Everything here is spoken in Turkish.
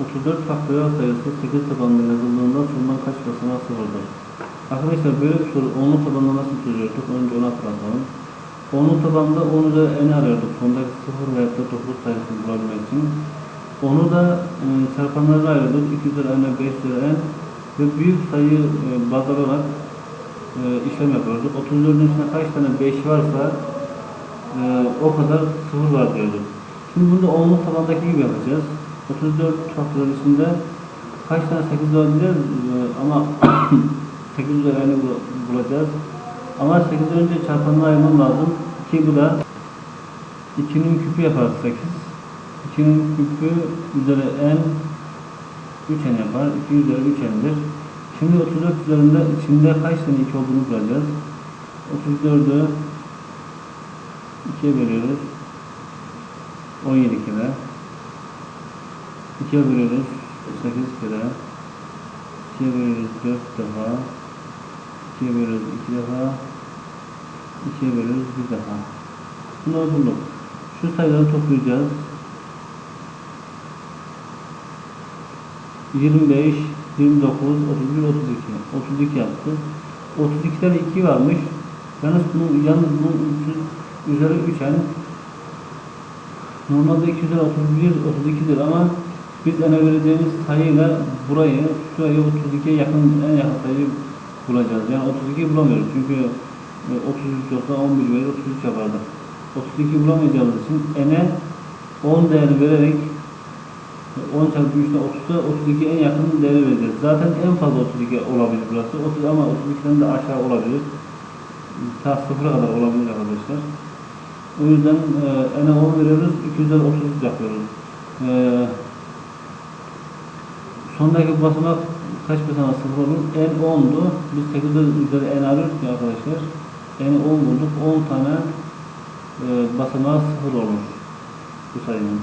34 faktöriyel sayısı 8 tabanında yazıldığında sonuna kaç basamağı sıfırdır? Arkadaşlar böyle bir soru onlu tabanında nasıl çözüyorduk? Önce onu hatırlatalım. Onlu tabanında 10 üzeri n arıyorduk. Sondaki 0 veya da 9 sayısını bulabilmek için. Onu da e, çarpanlara ayırıyorduk. 2 üzeri n, 5 üzeri n ve büyük sayı e, baz alarak e, işlem yapıyorduk. 34'ün içinde kaç tane 5 varsa e, o kadar sıfır var diyorduk. Şimdi bunu da onlu tabandaki gibi yapacağız. 34 faktörün içinde kaç tane 8 var biliriz e, ama 8 üzeri bul- bulacağız. Ama 8'den önce çarpanına ayırmam lazım ki bu da 2'nin küpü yapar 8. 2'nin küpü üzeri n 3n yapar. 2 üzeri 3n'dir. Şimdi 34 üzerinde içinde kaç tane 2 olduğunu bulacağız. 34'ü 2'ye bölüyoruz. 17 kere. 2'ye bölüyoruz. 8 kere. 2'ye bölüyoruz 4 defa. 2'ye bölüyoruz 2 defa. 2'ye bölüyoruz 1 defa. Bunları bulduk. Şu sayıları toplayacağız. 25, 29, 31, 32. 32 yaptı. 32'den 2 varmış. Yalnız bunun yalnız bunun üzeri 3'en Normalde 2 üzeri 31, 32'dir ama biz ene vereceğimiz sayıyla burayı, şurayı 32'ye yakın, en yakın sayıyı bulacağız. Yani 32'yi bulamıyoruz çünkü e, 33 olsa 11 verir, 33 yapardı. 32 bulamayacağımız için ene 10 değeri vererek e, 10 çarpı 3'ten 30'a 32 en yakın değeri vereceğiz. Zaten en fazla 32 olabilir burası. 30 ama 32'den de aşağı olabilir. Ta sıfıra kadar olabilir arkadaşlar. O yüzden e, ene 10 veriyoruz, 230 yapıyoruz. E, sondaki basamak kaç basamak sıfır olur? En 10'du. Biz 8 üzeri n arıyoruz ki arkadaşlar. N'i 10 bulduk. 10 tane e, basamağı sıfır olur bu sayının.